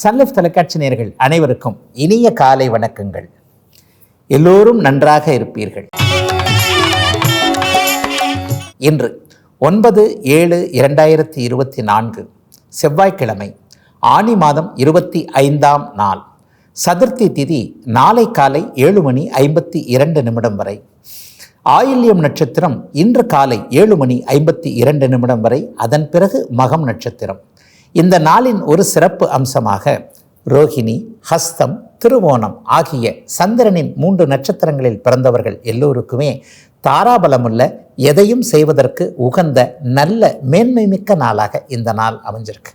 Sun Life தொலைக்காட்சி நேர்கள் அனைவருக்கும் இனிய காலை வணக்கங்கள். எல்லோரும் நன்றாக இருப்பீர்கள். இன்று ஒன்பது ஏழு இரண்டாயிரத்தி இருபத்தி நான்கு செவ்வாய்க்கிழமை ஆனி மாதம் இருபத்தி ஐந்தாம் நாள். சதுர்த்தி திதி நாளை காலை ஏழு மணி ஐம்பத்தி இரண்டு நிமிடம் வரை. ஆயில்யம் நட்சத்திரம் இன்று காலை ஏழு மணி ஐம்பத்தி இரண்டு நிமிடம் வரை அதன் பிறகு மகம் நட்சத்திரம். இந்த நாளின் ஒரு சிறப்பு அம்சமாக ரோஹிணி ஹஸ்தம் திருவோணம் ஆகிய சந்திரனின் மூன்று நட்சத்திரங்களில் பிறந்தவர்கள் எல்லோருக்குமே தாராபலமுள்ள எதையும் செய்வதற்கு உகந்த நல்ல மேன்மை மிக்க நாளாக இந்த நாள் அமைஞ்சிருக்கு.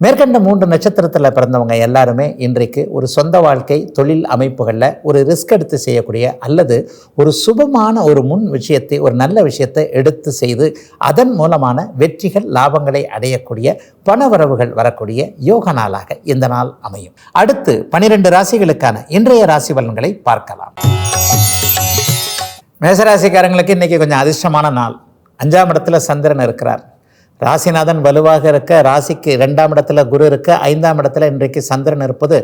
மேற்கண்ட மூன்று நட்சத்திரத்தில் பிறந்தவங்க எல்லாருமே இன்றைக்கு ஒரு சொந்த வாழ்க்கை தொழில் அமைப்புகளில் ஒரு ரிஸ்க் எடுத்து செய்யக்கூடிய அல்லது ஒரு சுபமான ஒரு முன் விஷயத்தை ஒரு நல்ல விஷயத்தை எடுத்து செய்து அதன் மூலமான வெற்றிகள் லாபங்களை அடையக்கூடிய பணவரவுகள் வரக்கூடிய யோக நாளாக இந்த நாள் அமையும். அடுத்து பனிரெண்டு ராசிகளுக்கான இன்றைய ராசி பலன்களை பார்க்கலாம். மேசராசிக்காரங்களுக்கு இன்றைக்கி கொஞ்சம் அதிர்ஷ்டமான நாள். அஞ்சாம் இடத்துல சந்திரன் இருக்கிறார். ராசிநாதன் வலுவாக இருக்க ராசிக்கு ரெண்டாம் இடத்துல குரு இருக்க ஐந்தாம் இடத்துல இன்றைக்கு சந்திரன் இருப்பது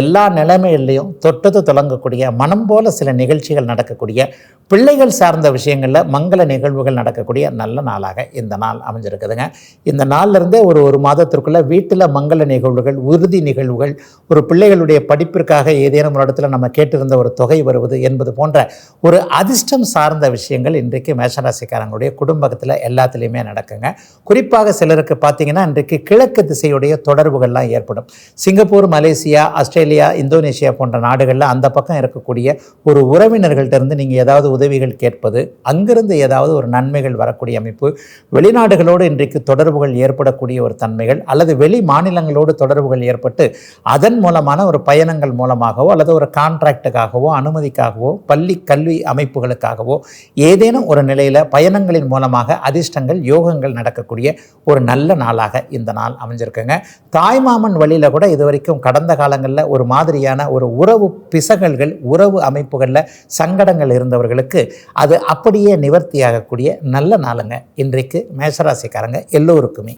எல்லா நிலைமையிலையும் தொட்டது தொடங்கக்கூடிய மனம் போல சில நிகழ்ச்சிகள் நடக்கக்கூடிய பிள்ளைகள் சார்ந்த விஷயங்களில் மங்கள நிகழ்வுகள் நடக்கக்கூடிய நல்ல நாளாக இந்த நாள் அமைஞ்சிருக்குதுங்க. இந்த நாள்லேருந்தே ஒரு ஒரு மாதத்திற்குள்ளே வீட்டில் மங்கள நிகழ்வுகள் உறுதி நிகழ்வுகள் ஒரு பிள்ளைகளுடைய படிப்பிற்காக ஏதேனும் ஒரு இடத்துல நம்ம கேட்டிருந்த ஒரு தொகை வருவது என்பது போன்ற ஒரு அதிர்ஷ்டம் சார்ந்த விஷயங்கள் இன்றைக்கு மேஷராசிக்காரங்களுடைய குடும்பத்தில் எல்லாத்துலேயுமே நடக்குங்க. குறிப்பாக சிலருக்கு பார்த்தீங்கன்னா இன்றைக்கு கிழக்கு திசையுடைய தொடர்புகள்லாம் ஏற்படும். சிங்கப்பூர் மலேசியா ஆஸ்திரேலியா இந்தோனேஷியா போன்ற நாடுகளில் அந்த பக்கம் இருக்கக்கூடிய ஒரு உறவினர்கள்ட்ட இருந்து நீங்கள் ஏதாவது உதவிகள் கேட்பது அங்கிருந்து ஏதாவது ஒரு நன்மைகள் வரக்கூடிய அமைப்பு வெளிநாடுகளோடு இன்றைக்கு தொடர்புகள் ஏற்படக்கூடிய ஒரு தன்மைகள் அல்லது வெளி மாநிலங்களோடு தொடர்புகள் ஏற்பட்டு அதன் மூலமான ஒரு பயணங்கள் மூலமாகவோ அல்லது ஒரு கான்ட்ராக்டுக்காகவோ அனுமதிக்காகவோ பள்ளி கல்வி அமைப்புகளுக்காகவோ ஏதேனும் ஒரு நிலையில் பயணங்களின் மூலமாக அதிர்ஷ்டங்கள் யோகங்கள் நடக்கக்கூடிய ஒரு நல்ல நாளாக இந்த நாள் அமைஞ்சிருக்குங்க. தாய்மாமன் வழியில் கூட இது வரைக்கும் கடந்த காலங்களில் ஒரு மாதிரியான ஒரு உறவு பிசகல்கள் உறவு அமைப்புகளில் சங்கடங்கள் இருந்தவர்களுக்கு அது அப்படியே நிவர்த்தியாகக்கூடிய நல்ல நாளுங்க. இன்றைக்கு மேசராசிக்காரங்க எல்லோருக்குமே.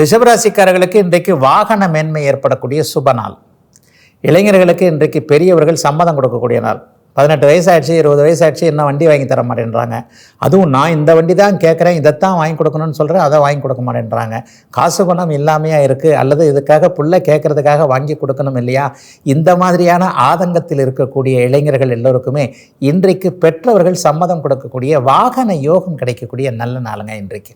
ரிஷபராசிக்காரர்களுக்கு இன்றைக்கு வாகன மேன்மை ஏற்படக்கூடிய சுப நாள். இளைஞர்களுக்கு இன்றைக்கு பெரியவர்கள் சம்மதம் கொடுக்கக்கூடிய நாள். பதினெட்டு வயசாகிடுச்சு இருபது வயசாகிடுச்சு என்ன வண்டி வாங்கி தர மாட்டேன்றாங்க. அதுவும் நான் இந்த வண்டி தான் கேட்குறேன் இதைத்தான் வாங்கி கொடுக்கணும்னு சொல்கிறேன் அதை வாங்கி கொடுக்க மாட்டேன்றாங்க. காசு பணம் இல்லாமையாக இருக்குது அல்லது இதுக்காக புள்ள கேட்குறதுக்காக வாங்கி கொடுக்கணும் இல்லையா? இந்த மாதிரியான ஆதங்கத்தில் இருக்கக்கூடிய இளைஞர்கள் எல்லோருக்குமே இன்றைக்கு பெற்றவர்கள் சம்மதம் கொடுக்கக்கூடிய வாகன யோகம் கிடைக்கக்கூடிய நல்ல நாளுங்க இன்றைக்கு.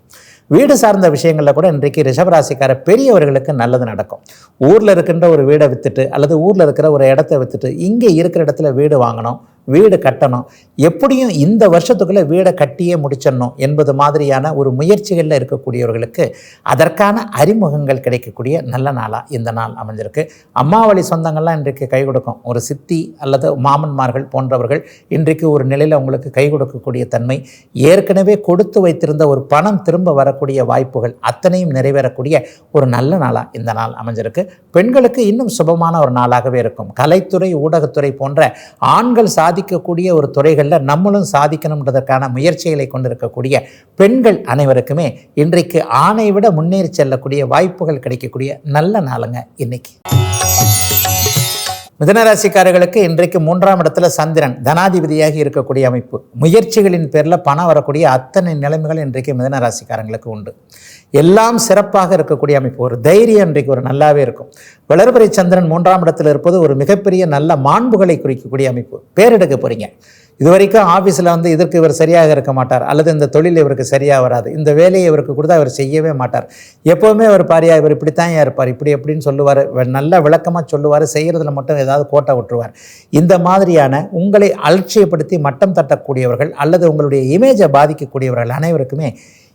வீடு சார்ந்த விஷயங்களில் கூட இன்றைக்கு ரிஷபராசிக்கார பெரியவர்களுக்கு நல்லது நடக்கும். ஊரில் இருக்கின்ற ஒரு வீடை விற்றுட்டு அல்லது ஊரில் இருக்கிற ஒரு இடத்த விற்றுட்டு இங்கே இருக்கிற இடத்துல வீடு வாங்கணும். வீடு கட்டணும். எப்படியும் இந்த வருஷத்துக்குள்ளே வீடை கட்டியே முடிச்சிடணும் என்பது மாதிரியான ஒரு முயற்சிகளில் இருக்கக்கூடியவர்களுக்கு அதற்கான அறிமுகங்கள் கிடைக்கக்கூடிய நல்ல நாளாக இந்த நாள் அமைஞ்சிருக்கு. அம்மாவளி சொந்தங்கள்லாம் இன்றைக்கு கை கொடுக்கும். ஒரு சித்தி அல்லது மாமன்மார்கள் போன்றவர்கள் இன்றைக்கு ஒரு நிலையில் அவங்களுக்கு கை கொடுக்கக்கூடிய தன்மை ஏற்கனவே கொடுத்து வைத்திருந்த ஒரு பணம் திரும்ப வரக்கூடிய வாய்ப்புகள் அத்தனையும் நிறைவேறக்கூடிய ஒரு நல்ல நாளாக இந்த நாள் அமைஞ்சிருக்கு. பெண்களுக்கு இன்னும் சுபமான ஒரு நாளாகவே இருக்கும். கலைத்துறை ஊடகத்துறை போன்ற ஆண்கள் சாதி சாதிக்கக்கூடிய ஒரு துறைகளில் நம்மளும் சாதிக்கணுன்றதற்கான முயற்சிகளை கொண்டிருக்கக்கூடிய பெண்கள் அனைவருக்குமே இன்றைக்கு ஆணை விட முன்னேறி செல்லக்கூடிய வாய்ப்புகள் கிடைக்கக்கூடிய நல்ல நாளுங்க இன்னைக்கு. மிதனராசிக்காரர்களுக்கு இன்றைக்கு மூன்றாம் இடத்துல சந்திரன் தனாதிபதியாக இருக்கக்கூடிய அமைப்பு. முயற்சிகளின் பேரில் பணம் வரக்கூடிய அத்தனை நிலைமைகள் இன்றைக்கு மிதனராசிக்காரங்களுக்கு உண்டு. எல்லாம் சிறப்பாக இருக்கக்கூடிய அமைப்பு. ஒரு தைரியம் இன்றைக்கு ஒரு நல்லாவே இருக்கும். வளர்பிறை சந்திரன் மூன்றாம் இடத்தில் இருப்பது ஒரு மிகப்பெரிய நல்ல மாண்புகளை குறிக்கக்கூடிய அமைப்பு. பேரெடுக்க போகிறீங்க இது வரைக்கும் ஆஃபீஸில் வந்து இதற்கு இவர் சரியாக இருக்க மாட்டார். அல்லது இந்த தொழில் இவருக்கு சரியாக வராது. இந்த வேலையை இவருக்கு கொடுத்தா அவர் செய்யவே மாட்டார். எப்போவுமே அவர் பாரியா இவர் இப்படித்தான் இருப்பார் இப்படி எப்படின்னு சொல்லுவார். நல்ல விளக்கமாக சொல்லுவார். செய்கிறதுல மட்டும் ஏதாவது கோட்டை விட்டுருவார். இந்த மாதிரியான உங்களை அலட்சியப்படுத்தி மட்டம் தட்டக்கூடியவர்கள் அல்லது உங்களுடைய இமேஜை பாதிக்கக்கூடியவர்கள் அனைவருக்குமே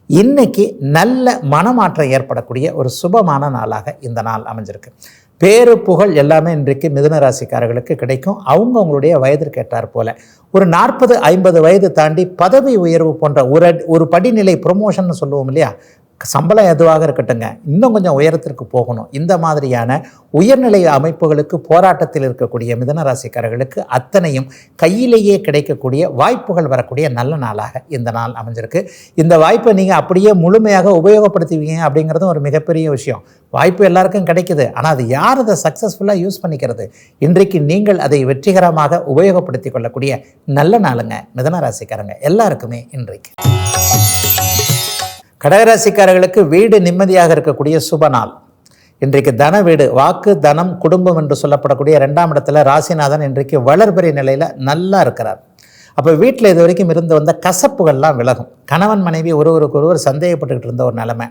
இன்றைக்கி நல்ல மனமாற்றம் ஏற்படக்கூடிய ஒரு சுபமான நாளாக இந்த நாள் அமைஞ்சிருக்கு. பேரு புகழ் எல்லாமே இன்றைக்கு மிதுன ராசிக்காரர்களுக்கு கிடைக்கும். அவங்க அவங்களுடைய வயதிற்கு ஏற்றார் போல. ஒரு நாற்பது ஐம்பது வயது தாண்டி பதவி உயர்வு போன்ற ஒரு ஒரு படிநிலை ப்ரொமோஷன் சொல்லுவோம் இல்லையா? சம்பளம் எதுவாக இருக்கட்டுங்க இன்னும் கொஞ்சம் உயரத்திற்கு போகணும். இந்த மாதிரியான உயர்நிலை அமைப்புகளுக்கு போராட்டத்தில் இருக்கக்கூடிய மிதனராசிக்காரர்களுக்கு அத்தனையும் கையிலேயே கிடைக்கக்கூடிய வாய்ப்புகள் வரக்கூடிய நல்ல நாளாக இந்த நாள் அமைஞ்சிருக்கு. இந்த வாய்ப்பை நீங்கள் அப்படியே முழுமையாக உபயோகப்படுத்துவீங்க அப்படிங்கிறதும் ஒரு மிகப்பெரிய விஷயம். வாய்ப்பு எல்லாருக்கும் கிடைக்குது. ஆனால் அது யார் அதை சக்ஸஸ்ஃபுல்லாக யூஸ் பண்ணிக்கிறது? இன்றைக்கு நீங்கள் அதை வெற்றிகரமாக உபயோகப்படுத்தி கொள்ளக்கூடிய நல்ல நாளுங்க மிதன ராசிக்காரங்க எல்லாருக்குமே இன்றைக்கு. கடகராசிக்காரர்களுக்கு வீடு நிம்மதியாக இருக்கக்கூடிய சுப நாள். இன்றைக்கு தன வீடு வாக்கு தனம் குடும்பம் என்று சொல்லப்படக்கூடிய ரெண்டாம் இடத்துல ராசிநாதன் இன்றைக்கு வளர்பிறை நிலையில் நல்லா இருக்கிறார். அப்போ வீட்டில் இது வரைக்கும் இருந்து வந்த கசப்புகள்லாம் விலகும். கணவன் மனைவி ஒருவருக்கு ஒருவர் சந்தேகப்பட்டுக்கிட்டு இருந்த ஒரு நிலைமை.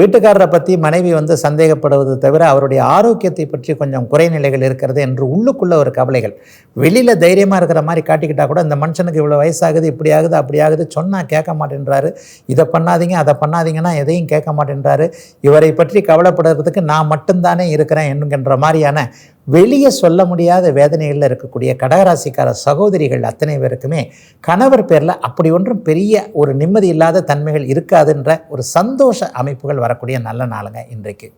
வீட்டுக்காரரை பற்றி மனைவி வந்து சந்தேகப்படுவது தவிர அவருடைய ஆரோக்கியத்தை பற்றி கொஞ்சம் குறைநிலைகள் இருக்கிறது என்று உள்ளுக்குள்ள ஒரு கவலைகள். வெளியில் தைரியமாக இருக்கிற மாதிரி காட்டிக்கிட்டால் கூட இந்த மனுஷனுக்கு இவ்வளோ வயசாகுது இப்படி ஆகுது அப்படி ஆகுது சொன்னால் கேட்க மாட்டேன்றாரு. இதை பண்ணாதீங்க அதை பண்ணாதீங்கன்னா எதையும் கேட்க மாட்டேன்றாரு. இவரை பற்றி கவலைப்படுறதுக்கு நான் மட்டும்தானே இருக்கிறேன் என்கின்ற மாதிரியான வெளியே சொல்ல முடியாத வேதனைகளில் இருக்கக்கூடிய கடகராசிக்கார சகோதரிகள் அத்தனை பேருக்குமே கணவர் பேரில் அப்படி ஒன்றும் பெரிய ஒரு நிம்மதி இல்லாத தன்மைகள் இருக்காதுன்ற ஒரு சந்தோஷ அமைப்புகள் வரக்கூடிய நல்ல நாளுங்க இன்றைக்கு.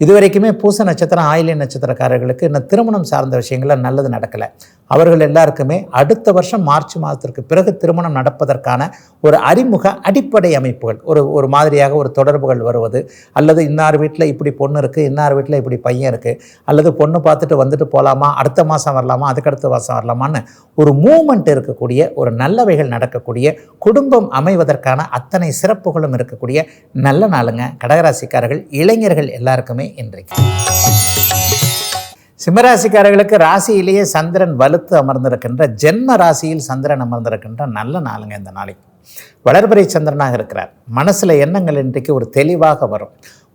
இதுவரைக்குமே பூச நட்சத்திரம் ஆயிலிய நட்சத்திரக்காரர்களுக்கு இன்னும் திருமணம் சார்ந்த விஷயங்களில் நல்லது நடக்கலை. அவர்கள் எல்லாருக்குமே அடுத்த வருஷம் மார்ச் மாதத்திற்கு பிறகு திருமணம் நடப்பதற்கான ஒரு அறிமுக அடிப்படை அமைப்புகள் ஒரு ஒரு மாதிரியாக ஒரு தொடர்புகள் வருவது அல்லது இன்னார் வீட்டில் இப்படி பொண்ணு இருக்குது இன்னார் வீட்டில் இப்படி பையன் இருக்குது அல்லது பொண்ணு பார்த்துட்டு வந்துட்டு போகலாமா அடுத்த மாதம் வரலாமா அதுக்கடுத்த மாதம் வரலாமான்னு ஒரு மூமெண்ட் இருக்கக்கூடிய ஒரு நல்லவைகள் நடக்கக்கூடிய குடும்பம் அமைவதற்கான அத்தனை சிறப்புகளும் இருக்கக்கூடிய நல்ல நாளுங்க. கடகராசிக்காரர்கள் இளைஞர்கள் எல்லாருக்குமே இன்றைக்கு. சிம்மராசிக்காரர்களுக்கு ராசியிலேயே சந்திரன் வலுத்து அமர்ந்திருக்கின்ற ஜென்ம ராசியில் சந்திரன் அமர்ந்திருக்கின்ற நல்ல நாளுங்க இந்த நாளைக்கு. வளர்பறை சந்திரனாக இருக்கிறார். மனசில் எண்ணங்கள் இன்றைக்கு ஒரு தெளிவாக வரும்.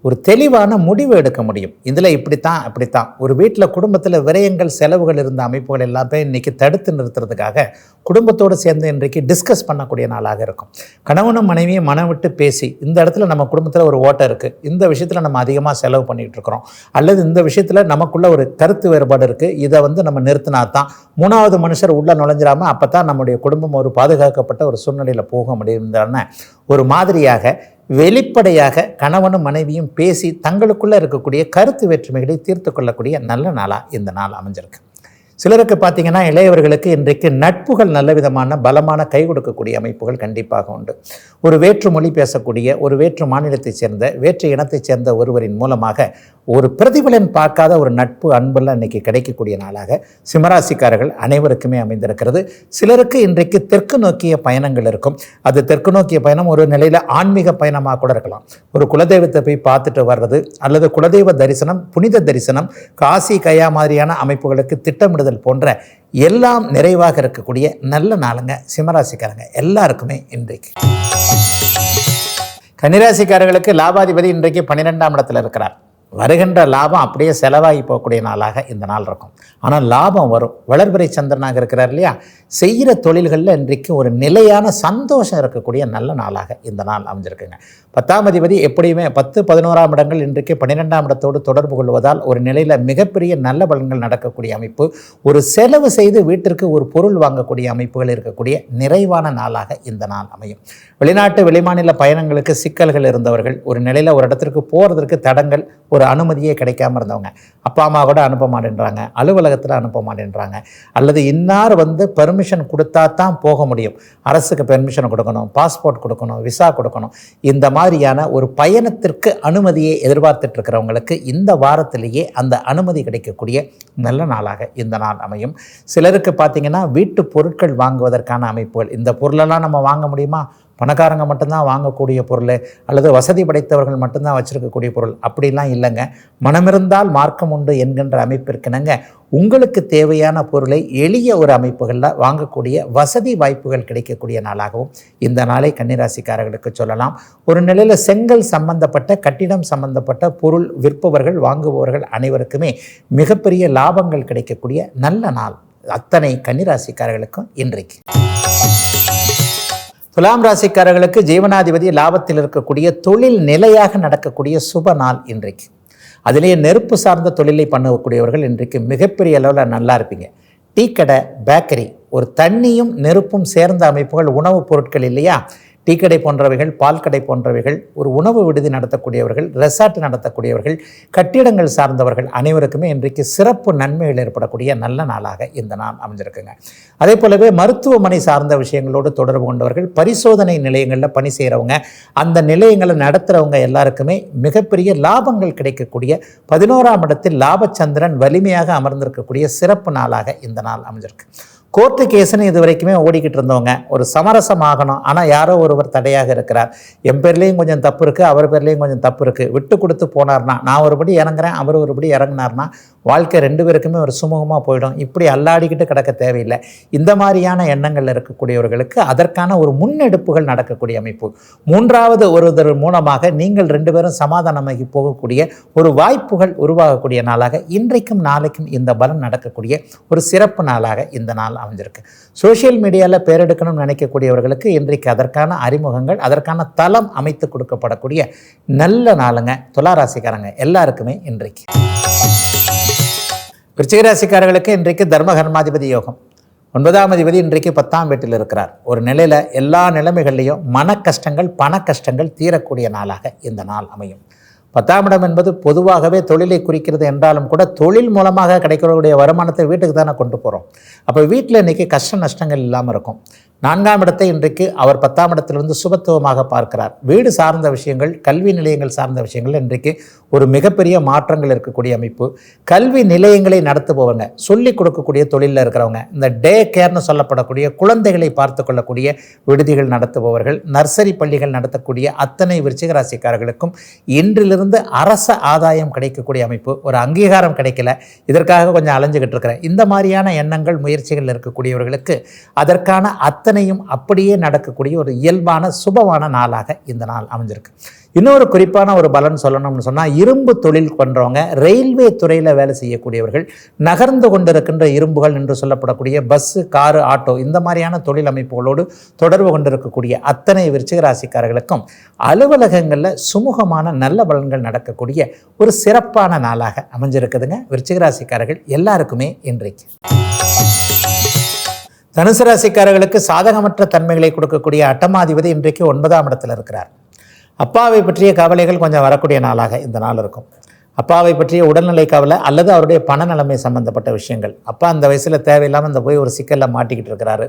ஒரு தெளிவான முடிவு எடுக்க முடியும். இதில் இப்படித்தான் அப்படித்தான். ஒரு வீட்டில் குடும்பத்தில் விரயங்கள் செலவுகள் இருந்த அமைப்புகள் எல்லாமே இன்றைக்கி தடுத்து நிறுத்துறதுக்காக குடும்பத்தோடு சேர்ந்து இன்றைக்கு டிஸ்கஸ் பண்ணக்கூடிய நாளாக இருக்கும். கணவனும் மனைவியும் மனம் விட்டு பேசி இந்த இடத்துல நம்ம குடும்பத்தில் ஒரு ஓட்டம் இருக்குது இந்த விஷயத்தில் நம்ம அதிகமாக செலவு பண்ணிகிட்டு இருக்கிறோம். அல்லது இந்த விஷயத்தில் நமக்குள்ள ஒரு கருத்து வேறுபாடு இருக்குது இதை வந்து நம்ம நிறுத்தினா தான் மூணாவது மனுஷர் உள்ளே நுழைஞ்சிடாமல் அப்போ தான் நம்முடைய குடும்பம் ஒரு பாதுகாக்கப்பட்ட ஒரு சூழ்நிலையில் போக முடியும்தான ஒரு மாதிரியாக வெளிப்படையாக கணவனும் மனைவியும் பேசி தங்களுக்குள்ளே இருக்கக்கூடிய கருத்து வேற்றுமைகளை தீர்த்து கொள்ளக்கூடிய நல்ல நாளாக இந்த நாள் அமைஞ்சிருக்கு. சிலருக்கு பார்த்தீங்கன்னா இளையவர்களுக்கு இன்றைக்கு நட்புகள் நல்ல விதமான பலமான கை கொடுக்கக்கூடிய அமைப்புகள் கண்டிப்பாக உண்டு. ஒரு வேற்று மொழி பேசக்கூடிய ஒரு வேற்று மாநிலத்தைச் சேர்ந்த வேற்று இனத்தைச் சேர்ந்த ஒருவரின் மூலமாக ஒரு பிரதிபலன் பார்க்காத ஒரு நட்பு அன்பெல்லாம் இன்றைக்கி கிடைக்கக்கூடிய நாளாக சிம்மராசிக்காரர்கள் அனைவருக்குமே அமைந்திருக்கிறது. சிலருக்கு இன்றைக்கு தெற்கு நோக்கிய பயணங்கள் இருக்கும். அது தெற்கு நோக்கிய பயணம் ஒரு நிலையில் ஆன்மீக பயணமாக கூட இருக்கலாம். ஒரு குலதெய்வத்தை போய் பார்த்துட்டு வர்றது அல்லது குலதெய்வ தரிசனம் புனித தரிசனம் காசி கயா மாதிரியான அமைப்புகளுக்கு திட்டமிடுதல் போன்ற எல்லாம் நிறைவாக இருக்கக்கூடிய நல்ல நாளுங்க. சிம்மராசிக்காரங்க எல்லாருக்குமே இன்றைக்கு. கன்னிராசிக்காரர்களுக்கு லாபாதிபதி இன்றைக்கு பன்னிரெண்டாம் இடத்துல இருக்கிறார். வருகின்ற லாபம் அப்படியே செலவாகி போகக்கூடிய நாளாக இந்த நாள் இருக்கும். ஆனால் லாபம் வரும். வளர்பிறை சந்திரனாக இருக்கிறார் இல்லையா? செய்கிற தொழில்களில் இன்றைக்கு ஒரு நிலையான சந்தோஷம் இருக்கக்கூடிய நல்ல நாளாக இந்த நாள் அமைஞ்சிருக்குங்க. பத்தாம் அதிபதி எப்படியுமே பத்து பதினோராம் இடங்கள் இன்றைக்கு பன்னிரெண்டாம் இடத்தோடு தொடர்பு கொள்வதால் ஒரு நிலையில் மிகப்பெரிய நல்ல பலன்கள் நடக்கக்கூடிய அமைப்பு. ஒரு செலவு செய்து வீட்டிற்கு ஒரு பொருள் வாங்கக்கூடிய அமைப்புகள் இருக்கக்கூடிய நிறைவான நாளாக இந்த நாள் அமையும். வெளிநாட்டு வெளிமாநில பயணங்களுக்கு சிக்கல்கள் இருந்தவர்கள் ஒரு நிலையில் ஒரு இடத்திற்கு போகிறதுக்கு தடங்கள் ஒரு அனுமதியே கிடைக்காம இருந்தவங்க. அப்பா அம்மா கூட அனுப்ப மாட்டேன்றாங்க அலுவலகத்தில் அனுப்ப மாட்டேன்றாங்க. அல்லது இன்னார் வந்து பெர்மிஷன் கொடுத்தா தான் போக முடியும். அரசுக்கு பெர்மிஷன் கொடுக்கணும் பாஸ்போர்ட் கொடுக்கணும் விசா கொடுக்கணும். இந்த மாதிரியான ஒரு பயணத்திற்கு அனுமதியை எதிர்பார்த்துட்ருக்கிறவங்களுக்கு இந்த வாரத்திலேயே அந்த அனுமதி கிடைக்கக்கூடிய நல்ல நாளாக இந்த நாள் அமையும். சிலருக்கு பார்த்தீங்கன்னா வீட்டு பொருட்கள் வாங்குவதற்கான அமைப்புகள் இந்த பொருளெல்லாம் நம்ம வாங்க முடியுமா? பணக்காரங்க மட்டும்தான் வாங்கக்கூடிய பொருள் அல்லது வசதி படைத்தவர்கள் மட்டும்தான் வச்சுருக்கக்கூடிய பொருள். அப்படிலாம் இல்லைங்க. மனமிருந்தால் மார்க்கம் உண்டு என்கின்ற அமைப்பிற்கினங்க உங்களுக்கு தேவையான பொருளை எளிய ஒரு அமைப்புகளில் வாங்கக்கூடிய வசதி வாய்ப்புகள் கிடைக்கக்கூடிய நாளாகவும் இந்த நாளை கன்னிராசிக்காரர்களுக்கு சொல்லலாம். ஒரு நிலையில் செங்கல் சம்பந்தப்பட்ட கட்டிடம் சம்பந்தப்பட்ட பொருள் விற்பவர்கள் வாங்குபவர்கள் அனைவருக்குமே மிகப்பெரிய லாபங்கள் கிடைக்கக்கூடிய நல்ல நாள் அத்தனை கன்னிராசிக்காரர்களுக்கும் இன்றைக்கு. துலாம் ராசிக்காரர்களுக்கு ஜீவனாதிபதி லாபத்தில் இருக்கக்கூடிய தொழில் நிலையாக நடக்கக்கூடிய சுப நாள் இன்றைக்கு. அதிலேயே நெருப்பு சார்ந்த தொழிலை பண்ணக்கூடியவர்கள் இன்றைக்கு மிகப்பெரிய அளவில் நல்லா இருப்பீங்க. டீ கடை பேக்கரி ஒரு தண்ணியும் நெருப்பும் சேர்ந்த அமைப்புகள் உணவுப் பொருட்கள் இல்லையா? டீ கடை போன்றவைகள் பால் கடை போன்றவைகள் ஒரு உணவு விடுதி நடத்தக்கூடியவர்கள் ரெசார்ட் நடத்தக்கூடியவர்கள் கட்டிடங்கள் சார்ந்தவர்கள் அனைவருக்குமே இன்றைக்கு சிறப்பு நன்மைகள் ஏற்படக்கூடிய நல்ல நாளாக இந்த நாள் அமைஞ்சிருக்குங்க. அதே போலவே மருத்துவமனை சார்ந்த விஷயங்களோடு தொடர்பு கொண்டவர்கள் பரிசோதனை நிலையங்களில் பணி செய்கிறவங்க அந்த நிலையங்களை நடத்துகிறவங்க எல்லாருக்குமே மிகப்பெரிய லாபங்கள் கிடைக்கக்கூடிய பதினோராம் இடத்தில் லாபச்சந்திரன் வலிமையாக அமர்ந்திருக்கக்கூடிய சிறப்பு நாளாக இந்த நாள் அமைஞ்சிருக்கு. கோர்ட்டு கேஸ்னு இது வரைக்குமே ஓடிக்கிட்டு இருந்தவங்க ஒரு சமரசம் ஆகணும் ஆனால் யாரோ ஒருவர் தடையாக இருக்கிறார். என் பேர்லேயும் கொஞ்சம் தப்பு இருக்குது அவர் பேர்லேயும் கொஞ்சம் தப்பு இருக்குது விட்டு கொடுத்து போனார்னா நான் ஒருபடி இறங்குறேன் அவர் ஒருபடி இறங்குனார்னா வாழ்க்கை ரெண்டு பேருக்குமே ஒரு சுமூகமாக போயிடும். இப்படி அல்லாடிக்கிட்டு கிடக்க தேவையில்லை. இந்த மாதிரியான எண்ணங்கள் இருக்கக்கூடியவர்களுக்கு அதற்கான ஒரு முன்னெடுப்புகள் நடக்கக்கூடிய அமைப்பு. மூன்றாவது ஒருவர் மூலமாக நீங்கள் ரெண்டு பேரும் சமாதானமாகி போகக்கூடிய ஒரு வாய்ப்புகள் உருவாகக்கூடிய நாளாக இன்றைக்கும் நாளைக்கும் இந்த பலன் நடக்கக்கூடிய ஒரு சிறப்பு நாளாக இந்த நாள் அமைஞ்சிருக்கு. சோஷியல் மீடியாவில் பேரெடுக்கணும்னு நினைக்கக்கூடியவர்களுக்கு இன்றைக்கு அதற்கான அறிமுகங்கள் அதற்கான தளம் அமைத்து கொடுக்கப்படக்கூடிய நல்ல நாளுங்க துளாராசிக்காரங்க எல்லாருக்குமே இன்றைக்கு. விருச்சிகராசிக்காரர்களுக்கு இன்றைக்கு தர்மகர்மாதிபதி யோகம். ஒன்பதாம் அதிபதி இன்றைக்கு பத்தாம் வீட்டில் இருக்கிறார். ஒரு நிலையில் எல்லா நிலைமைகள்லையும் மன கஷ்டங்கள் பண கஷ்டங்கள் தீரக்கூடிய நாளாக இந்த நாள் அமையும். பத்தாம் இடம் என்பது பொதுவாகவே தொழிலை குறிக்கிறது என்றாலும் கூட தொழில் மூலமாக கிடைக்கக்கூடிய வருமானத்தை வீட்டுக்கு தானே கொண்டு போகிறோம் அப்போ வீட்டில் இன்றைக்கி கஷ்ட நஷ்டங்கள் இல்லாமல் இருக்கும். நான்காம் இடத்தை இன்றைக்கு அவர் பத்தாம் இடத்திலிருந்து சுபத்துவமாக பார்க்கிறார். வீடு சார்ந்த விஷயங்கள் கல்வி நிலையங்கள் சார்ந்த விஷயங்கள் இன்றைக்கு ஒரு மிகப்பெரிய மாற்றங்கள் இருக்கக்கூடிய அமைப்பு. கல்வி நிலையங்களை நடத்துபவங்க சொல்லிக் கொடுக்கக்கூடிய தொழிலில் இருக்கிறவங்க இந்த டே கேர்னு சொல்லப்படக்கூடிய குழந்தைகளை பார்த்து கொள்ளக்கூடிய விடுதிகள் நடத்துபவர்கள் நர்சரி பள்ளிகள் நடத்தக்கூடிய அத்தனை விருச்சிக ராசிக்காரர்களுக்கும் இன்றிலிருந்து அரச ஆதாயம் கிடைக்கக்கூடிய அமைப்பு. ஒரு அங்கீகாரம் கிடைக்கல. இதற்காக கொஞ்சம் அலைஞ்சுக்கிட்டு இருக்கிறேன். இந்த மாதிரியான எண்ணங்கள் முயற்சிகள் இருக்கக்கூடியவர்களுக்கு அதற்கான அத்தனை அத்தனையும் அப்படியே நடக்கக்கூடிய ஒரு இயல்பான சுபமான நாளாக இந்த நாள் அமைஞ்சிருக்கு. இன்னொரு குறிப்பான ஒரு பலன் சொல்லணும்னு சொன்னால் இரும்பு தொழில் பண்ணுறவங்க ரயில்வே துறையில் வேலை செய்யக்கூடியவர்கள் நகர்ந்து கொண்டிருக்கின்ற இரும்புகள் என்று சொல்லப்படக்கூடிய பஸ்ஸு காரு ஆட்டோ இந்த மாதிரியான தொழில் அமைப்புகளோடு தொடர்பு கொண்டிருக்கக்கூடிய அத்தனை விருச்சிக ராசிக்காரர்களுக்கும் அலுவலகங்களில் சுமூகமான நல்ல பலன்கள் நடக்கக்கூடிய ஒரு சிறப்பான நாளாக அமைஞ்சிருக்குதுங்க. விருச்சிக ராசிக்காரர்கள் எல்லாருக்குமே இன்றைக்கு. தனுசு ராசிக்காரர்களுக்கு சாதகமற்ற தன்மைகளை கொடுக்கக்கூடிய அட்டமாதிபதி இன்றைக்கு ஒன்பதாம் இடத்தில் இருக்கிறார். அப்பாவை பற்றிய கவலைகள் கொஞ்சம் வரக்கூடிய நாளாக இந்த நாள் இருக்கும். அப்பாவை பற்றிய உடல்நிலை கவலை அல்லது அவருடைய பண நிலைமை சம்பந்தப்பட்ட விஷயங்கள். அப்பா அந்த வயசில் தேவையில்லாமல் இந்த போய் ஒரு சிக்கலில் மாட்டிக்கிட்டு இருக்கிறாரு.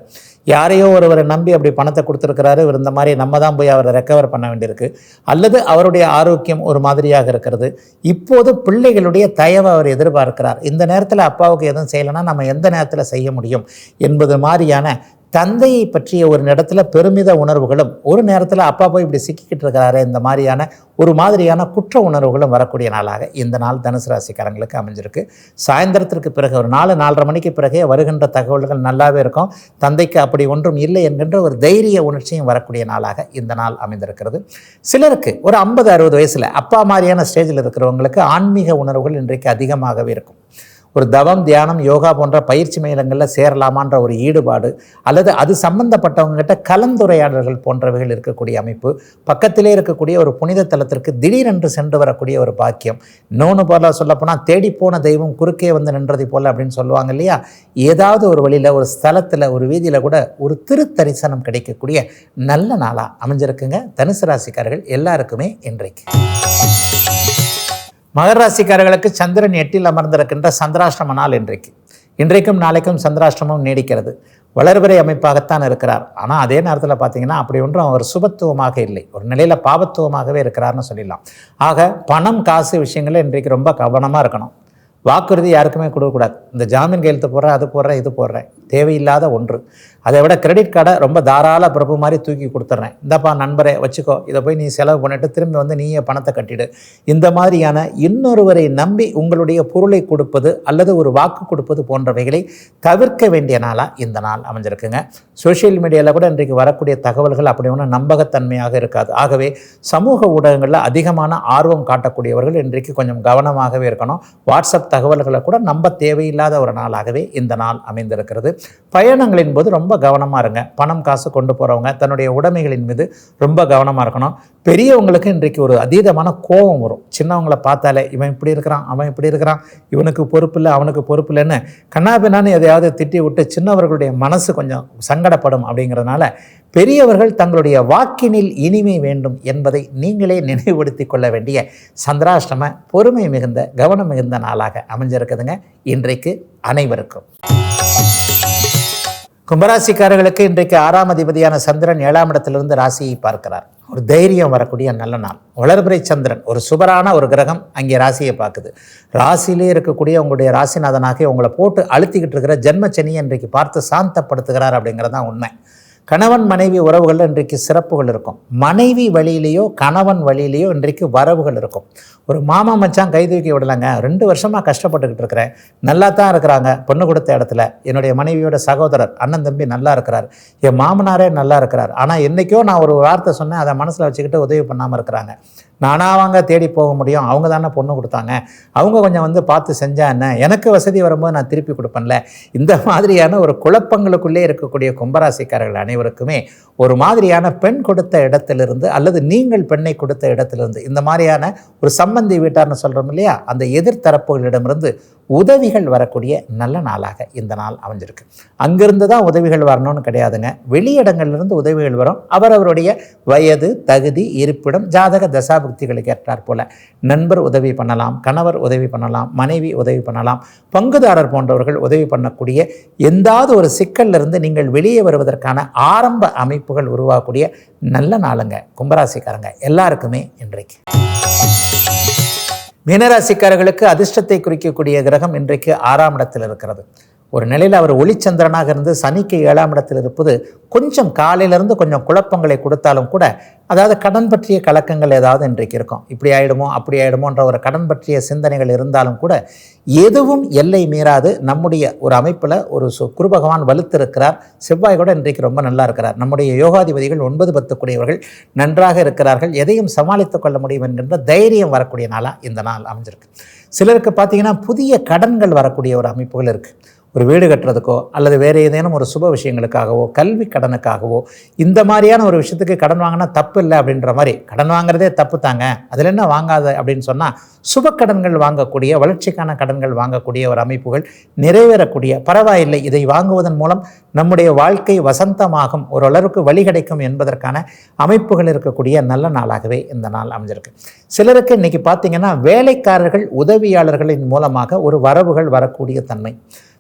யாரையோ ஒருவரை நம்பி அப்படி பணத்தை கொடுத்துருக்கிறாரு. இவர் இந்த மாதிரி நம்ம தான் போய் அவரை ரெக்கவர் பண்ண வேண்டியிருக்கு. அல்லது அவருடைய ஆரோக்கியம் ஒரு மாதிரியாக இருக்கிறது. இப்போது பிள்ளைகளுடைய தயவை அவர் எதிர்பார்க்கிறார். இந்த நேரத்தில் அப்பாவுக்கு எதுவும் செய்யலைன்னா நம்ம எந்த நேரத்தில் செய்ய முடியும்? என்பது மாதிரியான தந்தையை பற்றிய ஒரு இடத்துல பெருமித உணர்வுகளும் ஒரு நேரத்தில் அப்பா போய் இப்படி சிக்கிக்கிட்டு இருக்கிறாரு இந்த மாதிரியான ஒரு மாதிரியான குற்ற உணர்வுகளும் வரக்கூடிய நாளாக இந்த நாள் தனுசு ராசிக்காரங்களுக்கு அமைஞ்சிருக்கு. சாயந்தரத்திற்கு பிறகு ஒரு நாலு நாலரை மணிக்கு பிறகே வருகின்ற தகவல்கள் நல்லாவே இருக்கும். தந்தைக்கு அப்படி ஒன்றும் இல்லை என்கின்ற ஒரு தைரிய உணர்ச்சியும் வரக்கூடிய நாளாக இந்த நாள் அமைந்திருக்கிறது. சிலருக்கு ஒரு ஐம்பது அறுபது வயசில் அப்பா மாதிரியான ஸ்டேஜில் இருக்கிறவங்களுக்கு ஆன்மீக உணர்வுகள் இன்றைக்கு அதிகமாகவே இருக்கும். ஒரு தவம் தியானம் யோகா போன்ற பயிற்சி மையங்களில் சேரலாமான்ற ஒரு ஈடுபாடு அல்லது அது சம்பந்தப்பட்டவங்ககிட்ட கலந்துரையாடல்கள் போன்றவைகள் இருக்கக்கூடிய அமைப்பு பக்கத்திலே இருக்கக்கூடிய ஒரு புனித தலத்திற்கு திடீரென்று சென்று வரக்கூடிய ஒரு பாக்கியம். இன்னொன்று போல சொல்லப்போனால் தேடிப்போன தெய்வம் குறுக்கே வந்து நின்றதை போல் அப்படின்னு சொல்லுவாங்க இல்லையா? ஏதாவது ஒரு வழியில் ஒரு ஸ்தலத்தில் ஒரு வீதியில் கூட ஒரு திருத்தரிசனம் கிடைக்கக்கூடிய நல்ல நாளாக அமைஞ்சிருக்குங்க. தனுசு ராசிக்காரர்கள் எல்லாருக்குமே இன்றைக்கு. மகர ராசிக்காரர்களுக்கு சந்திரன் எட்டில் அமர்ந்திருக்கின்ற சந்திராஷ்டம நாள் இன்றைக்கு. இன்றைக்கும் நாளைக்கும் சந்திராஷ்டிரமம் நீடிக்கிறது. வளர்பிறை அமைப்பாகத்தான் இருக்கிறார். ஆனால் அதே நேரத்தில் பார்த்தீங்கன்னா அப்படி ஒன்றும் அவர் சுபத்துவமாக இல்லை. ஒரு நிலையில் பாபத்துவமாகவே இருக்கிறார்னு சொல்லிடலாம். ஆக பணம் காசு விஷயங்களில் இன்றைக்கு ரொம்ப கவனமாக இருக்கணும். வாக்குறுதி யாருக்குமே கொடுக்கக்கூடாது. இந்த ஜாமீன் கையெழுத்து போடுறேன் அது போடுறேன் இது போடுறேன் தேவையில்லாத ஒன்று. அதை விட கிரெடிட் கார்டை ரொம்ப தாராள பிரபு மாதிரி தூக்கி கொடுத்துட்றேன் இந்தப்பா நண்பரே வச்சுக்கோ. இதை போய் நீ செலவு பண்ணிட்டு திரும்பி வந்து நீயே பணத்தை கட்டிடு. இந்த மாதிரியான இன்னொருவரை நம்பி உங்களுடைய பொருளை கொடுப்பது அல்லது ஒரு வாக்கு கொடுப்பது போன்றவைகளை தவிர்க்க வேண்டிய நாளாக இந்த நாள் அமைஞ்சிருக்குங்க. சோஷியல் மீடியாவில் கூட இன்றைக்கு வரக்கூடிய தகவல்கள் அப்படி ஒன்றும் நம்பகத்தன்மையாக இருக்காது. ஆகவே சமூக ஊடகங்களில் அதிகமான ஆர்வம் காட்டக்கூடியவர்கள் இன்றைக்கு கொஞ்சம் கவனமாகவே இருக்கணும். வாட்ஸ்அப் தகவல்களை கூட நம்ப தேவையில்லாத ஒரு நாளாகவே இந்த நாள் அமைந்திருக்கிறது. பயணங்களின் போது ரொம்ப கவனமாக இருங்க. பணம் காசு கொண்டு போகிறவங்க தன்னுடைய உடைமைகளின் மீது ரொம்ப கவனமாக இருக்கணும். பெரியவங்களுக்கு இன்றைக்கு ஒரு அதீதமான கோபம் வரும். சின்னவங்களை பார்த்தாலே இவன் இப்படி இருக்கிறான் அவன் இப்படி இருக்கிறான் இவனுக்கு பொறுப்பு இல்லை அவனுக்கு பொறுப்பு இல்லைன்னு கண்ணாபின்னான்னு எதையாவது திட்டி விட்டு சின்னவர்களுடைய மனசு கொஞ்சம் சங்கடப்படும் அப்படிங்கிறதுனால பெரியவர்கள் தங்களுடைய வாக்கினில் இனிமை வேண்டும் என்பதை நீங்களே நினைவுபடுத்திக் கொள்ள வேண்டிய சந்திராஷ்டம பொறுமை மிகுந்த கவனம் மிகுந்த நாளாக அமைஞ்சிருக்குதுங்க. இன்றைக்கு அனைவருக்கும். கும்பராசிக்காரர்களுக்கு இன்றைக்கு ஆறாம் அதிபதியான சந்திரன் ஏழாம் இடத்திலிருந்து ராசியை பார்க்கிறார். ஒரு தைரியம் வரக்கூடிய நல்ல நாள். வளர்பிறை சந்திரன் ஒரு சுபரான ஒரு கிரகம் அங்கே ராசியை பார்க்குது. ராசியிலே இருக்கக்கூடிய உங்களுடைய ராசிநாதனாக உங்களை போட்டு அழுத்திக்கிட்டு இருக்கிற ஜென்மச்சனியை இன்றைக்கு பார்த்து சாந்தப்படுத்துகிறார் அப்படிங்கிறது தான் உண்மை. கணவன் மனைவி உறவுகளில் இன்றைக்கு சிறப்புகள் இருக்கும். மனைவி வழியிலேயோ கணவன் வழியிலேயோ இன்றைக்கு வரவுகள் இருக்கும். ஒரு மாமா மச்சான் கை தூக்கி விடலைங்க. ரெண்டு வருஷமாக கஷ்டப்பட்டுக்கிட்டு இருக்கிறேன். நல்லா தான் இருக்கிறாங்க. பொண்ணு கொடுத்த இடத்துல என்னுடைய மனைவியோட சகோதரர் அண்ணன் தம்பி நல்லா இருக்கிறார். என் மாமனாரே நல்லா இருக்கிறார். ஆனால் என்றைக்கோ நான் ஒரு வார்த்தை சொன்னேன் அதை மனசில் வச்சுக்கிட்டு உதவி பண்ணாமல் இருக்கிறாங்க. நானாவாங்க தேடி போக முடியும். அவங்க தானே பொண்ணு கொடுத்தாங்க. அவங்க கொஞ்சம் வந்து பார்த்து செஞ்சா என்ன? எனக்கு வசதி வரும்போது நான் திருப்பி கொடுப்பேன்ல. இந்த மாதிரியான ஒரு குழப்பங்களுக்குள்ளே இருக்கக்கூடிய கும்பராசிக்காரர்கள் அனைவருக்குமே ஒரு மாதிரியான பெண் கொடுத்த இடத்திலிருந்து அல்லது நீங்கள் பெண்ணை கொடுத்த இடத்திலிருந்து இந்த மாதிரியான ஒரு சம்பந்தி வீட்டார்னு சொல்கிறோம் இல்லையா? அந்த எதிர்த்தரப்புகளிடமிருந்து உதவிகள் வரக்கூடிய நல்ல நாளாக இந்த நாள் அமைஞ்சிருக்கு. அங்கிருந்து தான் உதவிகள் வரணும்னு கிடையாதுங்க. வெளியிடங்கள்லேருந்து உதவிகள் வரும். அவரவருடைய வயது தகுதி இருப்பிடம் ஜாதக தசாபுக்திகளுக்கு ஏற்றார் போல. நண்பர் உதவி பண்ணலாம் கணவர் உதவி பண்ணலாம் மனைவி உதவி பண்ணலாம் பங்குதாரர் போன்றவர்கள் உதவி பண்ணக்கூடிய எந்தாவது ஒரு சிக்கல்ல இருந்து நீங்கள் வெளியே வருவதற்கான ஆரம்ப அமைப்புகள் உருவாகக்கூடிய நல்ல நாளுங்க. கும்பராசிக்காரங்க எல்லாருக்குமே இன்றைக்கு. மீனராசிக்காரர்களுக்கு அதிர்ஷ்டத்தை குறிக்கக்கூடிய கிரகம் இன்றைக்கு ஆறாம் இடத்தில் இருக்கிறது. ஒரு நிலையில் அவர் ஒளிச்சந்திரனாக இருந்து சனிக்கு ஏழாம் இடத்தில் இருப்பது கொஞ்சம் காலையிலிருந்து கொஞ்சம் குழப்பங்களை கொடுத்தாலும் கூட அதாவது கடன் பற்றிய கலக்கங்கள் ஏதாவது இன்றைக்கு இருக்கும். இப்படி ஆயிடுமோ அப்படி ஆயிடுமோன்ற ஒரு கடன் பற்றிய சிந்தனைகள் இருந்தாலும் கூட எதுவும் எல்லை மீறாது. நம்முடைய ஒரு அமைப்பில் ஒரு சு குரு பகவான் வலுத்திருக்கிறார். செவ்வாய் கூட இன்றைக்கு ரொம்ப நல்லா இருக்கிறார். நம்முடைய யோகாதிபதிகள் ஒன்பது பத்து கூடியவர்கள் நன்றாக இருக்கிறார்கள். எதையும் சமாளித்துக் கொள்ள முடியும் என்கின்ற தைரியம் வரக்கூடிய நாளாக இந்த நாள் அமைஞ்சிருக்கு. சிலருக்கு பார்த்தீங்கன்னா புதிய கடன்கள் வரக்கூடிய ஒரு அமைப்புகள் இருக்குது ஒரு வீடு கட்டுறதுக்கோ அல்லது வேறு ஏதேனும் ஒரு சுப விஷயங்களுக்காகவோ கல்வி கடனுக்காகவோ இந்த மாதிரியான ஒரு விஷயத்துக்கு கடன் வாங்கினா தப்பு இல்லை அப்படின்ற மாதிரி கடன் வாங்குறதே தப்பு தாங்க. அதில் என்ன வாங்காத அப்படின்னு சொன்னால் சுப கடன்கள் வாங்கக்கூடிய வளர்ச்சிக்கான கடன்கள் வாங்கக்கூடிய ஒரு அமைப்புகள் நிறைவேறக்கூடிய பரவாயில்லை இதை வாங்குவதன் மூலம் நம்முடைய வாழ்க்கை வசந்தமாகும் ஓரளவுக்கு வழி கிடைக்கும் என்பதற்கான அமைப்புகள் இருக்கக்கூடிய நல்ல நாளாகவே இந்த நாள் அமைஞ்சிருக்கு. சிலருக்கு இன்னைக்கு பார்த்தீங்கன்னா வேலைக்காரர்கள் உதவியாளர்களின் மூலமாக ஒரு வரவுகள் வரக்கூடிய தன்மை.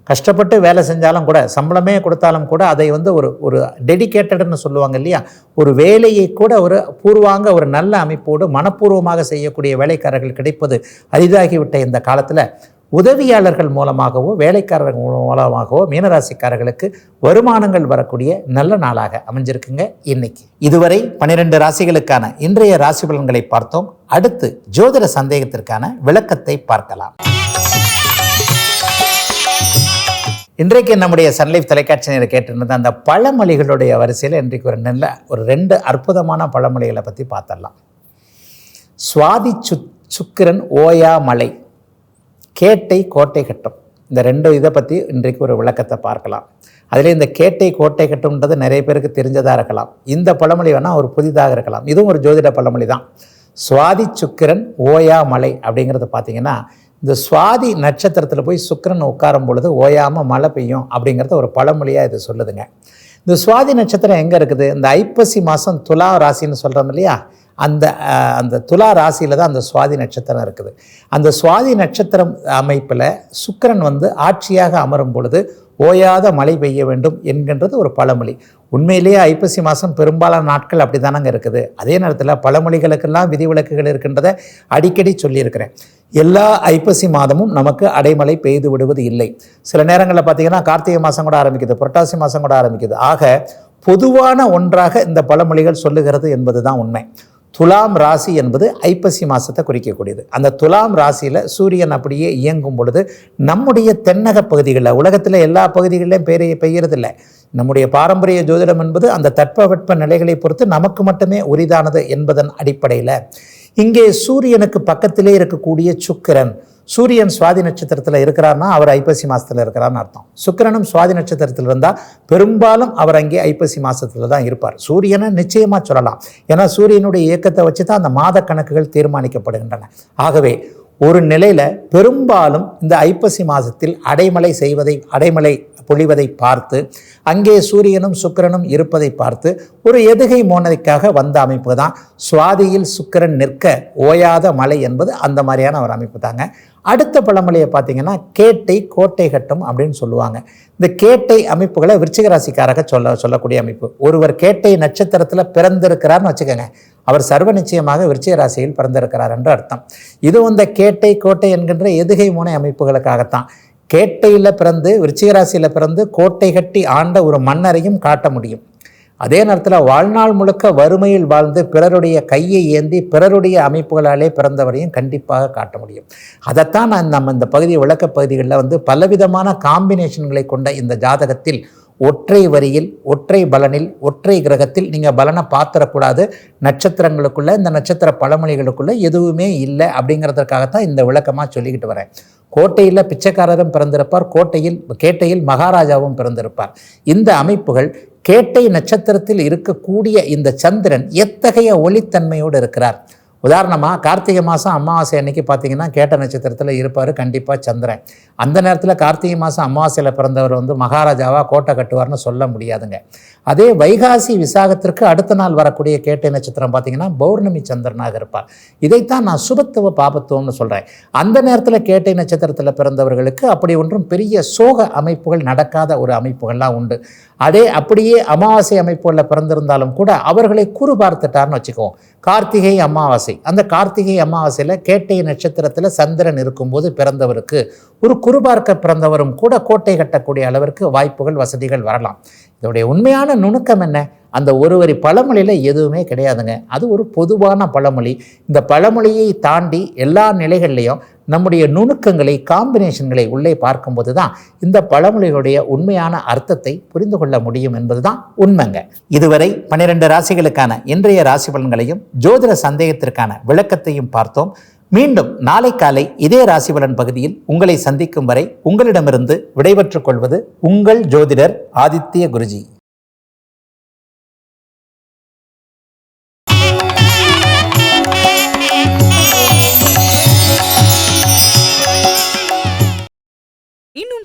கஷ்டப்பட்டு வேலை செஞ்சாலும் கூட சம்பளமே கொடுத்தாலும் கூட அதை வந்து ஒரு ஒரு டெடிகேட்டட்னு சொல்லுவாங்க இல்லையா? ஒரு வேலையை கூட ஒரு பூர்வாங்க ஒரு நல்ல அமைப்போடு மனப்பூர்வமாக செய்யக்கூடிய வேலைக்காரர்கள் கிடைப்பது அரிதாகிவிட்ட இந்த காலத்தில். உதவியாளர்கள் மூலமாகவோ வேலைக்காரர்கள் மூலமாகவோ மீனராசிக்காரர்களுக்கு வருமானங்கள் வரக்கூடிய நல்ல நாளாக அமைஞ்சிருக்குங்க இன்னைக்கு. இதுவரை பனிரெண்டு ராசிகளுக்கான இன்றைய ராசி பலன்களை பார்த்தோம். அடுத்து ஜோதிட சந்தேகத்திற்கான விளக்கத்தை பார்க்கலாம். இன்றைக்கு நம்முடைய சன்லைஃப் தொலைக்காட்சி நேரம் கேட்டிருந்த அந்த பழமொழிகளுடைய வரிசையில் இன்றைக்கு ஒரு நல்ல ஒரு ரெண்டு அற்புதமான பழமொழிகளை பற்றி பார்த்துடலாம். சுவாதி சு சுக்கிரன் ஓயா மலை கேட்டை கோட்டை கட்டும். இந்த ரெண்டு இதை பற்றி இன்றைக்கு ஒரு விளக்கத்தை பார்க்கலாம். அதில் இந்த கேட்டை கோட்டை கட்டும்ன்றது நிறைய பேருக்கு தெரிஞ்சதாக இருக்கலாம். இந்த பழமொழி வேணால் ஒரு புதிதாக இருக்கலாம். இதுவும் ஒரு ஜோதிட பழமொழி தான் சுவாதி சுக்கிரன் ஓயா மலை அப்படிங்கிறது பார்த்தீங்கன்னா இந்த சுவாதி நட்சத்திரத்தில் போய் சுக்கிரன் உட்காரும் பொழுது ஓயாமல் மழை பெய்யும் அப்படிங்கிறத ஒரு பழமொழியாக இது சொல்லுதுங்க. இந்த சுவாதி நட்சத்திரம் எங்கே இருக்குது? இந்த ஐப்பசி மாதம் துலா ராசின்னு சொல்கிறோம் இல்லையா? அந்த அந்த துலா ராசியில் தான் அந்த சுவாதி நட்சத்திரம் இருக்குது. அந்த சுவாதி நட்சத்திரம் அமைப்பில் சுக்கிரன் வந்து ஆட்சியாக அமரும் பொழுது ஓயாத மழை பெய்ய வேண்டும் என்கின்றது ஒரு பழமொழி. உண்மையிலேயே ஐப்பசி மாதம் பெரும்பாலான நாட்கள் அப்படி தானங்க இருக்குது. அதே நேரத்தில் பழமொழிகளுக்கெல்லாம் விதிவிலக்குகள் இருக்கின்றதை அடிக்கடி சொல்லியிருக்கிறேன். எல்லா ஐப்பசி மாதமும் நமக்கு அடைமழை பெய்து விடுவது இல்லை. சில நேரங்களில் பார்த்தீங்கன்னா கார்த்திகை மாதம் கூட ஆரம்பிக்குது புரட்டாசி மாதம் கூட ஆரம்பிக்குது. ஆக பொதுவான ஒன்றாக இந்த பழமொழிகள் சொல்லுகிறது என்பது தான் உண்மை. துலாம் ராசி என்பது ஐப்பசி மாதத்தை குறிக்கக்கூடியது. அந்த துலாம் ராசியில் சூரியன் அப்படியே இயங்கும் பொழுது நம்முடைய தென்னக பகுதிகளில் உலகத்தில் எல்லா பகுதிகளிலும் பெரிய பெய்யறதில்லை. நம்முடைய பாரம்பரிய ஜோதிடம் என்பது அந்த தட்பவெட்ப நிலைகளை பொறுத்து நமக்கு மட்டுமே உரிதானது என்பதன் அடிப்படையில் இங்கே சூரியனுக்கு பக்கத்திலே இருக்கக்கூடிய சுக்கிரன். சூரியன் சுவாதி நட்சத்திரத்தில் இருக்கிறார்னா அவர் ஐப்பசி மாதத்தில் இருக்கிறான்னு அர்த்தம். சுக்கிரனும் சுவாதி நட்சத்திரத்தில் இருந்தால் பெரும்பாலும் அவர் அங்கே ஐப்பசி மாதத்தில் தான் இருப்பார். சூரியனை நிச்சயமாக சொல்லலாம். ஏன்னா சூரியனுடைய இயக்கத்தை வச்சு தான் அந்த மாத கணக்குகள் தீர்மானிக்கப்படுகின்றன. ஆகவே ஒரு நிலையில் பெரும்பாலும் இந்த ஐப்பசி மாதத்தில் அடைமலை செய்வதை அடைமலை பொழிவதை பார்த்து அங்கே சூரியனும் சுக்கிரனும் இருப்பதை பார்த்து ஒரு எதுகை மோனதைக்காக வந்த அமைப்பு தான் சுவாதியில் சுக்கிரன் நிற்க ஓயாத மலை என்பது அந்த மாதிரியான ஒரு அமைப்பு தாங்க. அடுத்த பழமொழியை பார்த்தீங்கன்னா கேட்டை கோட்டை கட்டும் அப்படின்னு சொல்லுவாங்க. இந்த கேட்டை அமைப்புகளை விருச்சிக ராசிக்காரக சொல்ல சொல்லக்கூடிய அமைப்பு. ஒருவர் கேட்டை நட்சத்திரத்தில் பிறந்திருக்கிறார்னு வச்சுக்கோங்க. அவர் சர்வ நிச்சயமாக விருச்சிக ராசியில் பிறந்திருக்கிறார் என்று அர்த்தம். இது இந்த கேட்டை கோட்டை என்கின்ற எதுகை முனை அமைப்புகளுக்காகத்தான். கேட்டையில் பிறந்து விருச்சிகராசியில் பிறந்து கோட்டை கட்டி ஆண்ட ஒரு மன்னரையும் காட்ட முடியும். அதே நேரத்தில் வாழ்நாள் முழுக்க வறுமையில் வாழ்ந்து பிறருடைய கையை ஏந்தி பிறருடைய அமைப்புகளாலே பிறந்தவரையும் கண்டிப்பாக காட்ட முடியும். அதைத்தான் நான் நம்ம இந்த பகுதி விளக்கப் பகுதிகளில் வந்து பலவிதமான காம்பினேஷன்களை கொண்ட இந்த ஜாதகத்தில் ஒற்றை வரியில் ஒற்றை பலனில் ஒற்றை கிரகத்தில் நீங்கள் பலனை பார்த்துடக்கூடாது. நட்சத்திரங்களுக்குள்ளே இந்த நட்சத்திர பழமொழிகளுக்குள்ளே எதுவுமே இல்லை அப்படிங்கிறதுக்காகத்தான் இந்த விளக்கமாக சொல்லிக்கிட்டு வரேன். கோட்டையில் பிச்சைக்காரரும் பிறந்திருப்பார் கோட்டையில் கேட்டையில் மகாராஜாவும் பிறந்திருப்பார். இந்த அமைப்புகள் கேட்டை நட்சத்திரத்தில் இருக்கக்கூடிய இந்த சந்திரன் எத்தகைய ஒளித்தன்மையோடு இருக்கிறார்? உதாரணமாக கார்த்திகை மாதம் அமாவாசை அன்னைக்கு பார்த்தீங்கன்னா கேட்ட நட்சத்திரத்தில் இருப்பார் கண்டிப்பாக சந்திரன். அந்த நேரத்தில் கார்த்திகை மாதம் அமாவாசையில் பிறந்தவர் வந்து மகாராஜாவாக கோட்டை கட்டுவார்னு சொல்ல முடியாதுங்க. அதே வைகாசி விசாகத்திற்கு அடுத்த நாள் வரக்கூடிய கேட்டை நட்சத்திரம் பார்த்தீங்கன்னா பௌர்ணமி சந்திரனாக இருப்பார். இதைத்தான் நான் சுபத்துவ பாபத்துவம்னு சொல்கிறேன் அந்த நேரத்தில் கேட்டை நட்சத்திரத்தில் பிறந்தவர்களுக்கு அப்படி ஒன்றும் பெரிய சோக அமைப்புகள் நடக்காத ஒரு அமைப்புகள்லாம் உண்டு. அதே அப்படியே அமாவாசை அமைப்புகளில் பிறந்திருந்தாலும் கூட அவர்களை குறு பார்த்துட்டார்னு வச்சுக்குவோம். கார்த்திகை அமாவாசை. அந்த கார்த்திகை அமாவாசையில் கேட்டை நட்சத்திரத்தில் சந்திரன் இருக்கும்போது பிறந்தவருக்கு ஒரு குறுபார்க்க பிறந்தவரும் கூட கோட்டை கட்டக்கூடிய அளவிற்கு வாய்ப்புகள் வசதிகள் வரலாம். இதோடைய உண்மையான நுணுக்கம் என்ன? அந்த ஒரு வரி பழமொழியில் எதுவுமே கிடையாதுங்க. அது ஒரு பொதுவான பழமொழி. இந்த பழமொழியை தாண்டி எல்லா நிலைகள்லையும் நம்முடைய நுணுக்கங்களை காம்பினேஷன்களை உள்ளே பார்க்கும்போது தான் இந்த பழமொழிகளுடைய உண்மையான அர்த்தத்தை புரிந்து கொள்ள முடியும் என்பதுதான் உண்மைங்க. இதுவரை பன்னிரெண்டு ராசிகளுக்கான இன்றைய ராசி பலன்களையும் ஜோதிட சந்தேகத்திற்கான விளக்கத்தையும் பார்த்தோம். மீண்டும் நாளை காலை இதே ராசிபலன் பகுதியில் உங்களை சந்திக்கும் வரை உங்களிடமிருந்து விடைபெற்றுக் கொள்வது உங்கள் ஜோதிடர் ஆதித்ய குருஜி.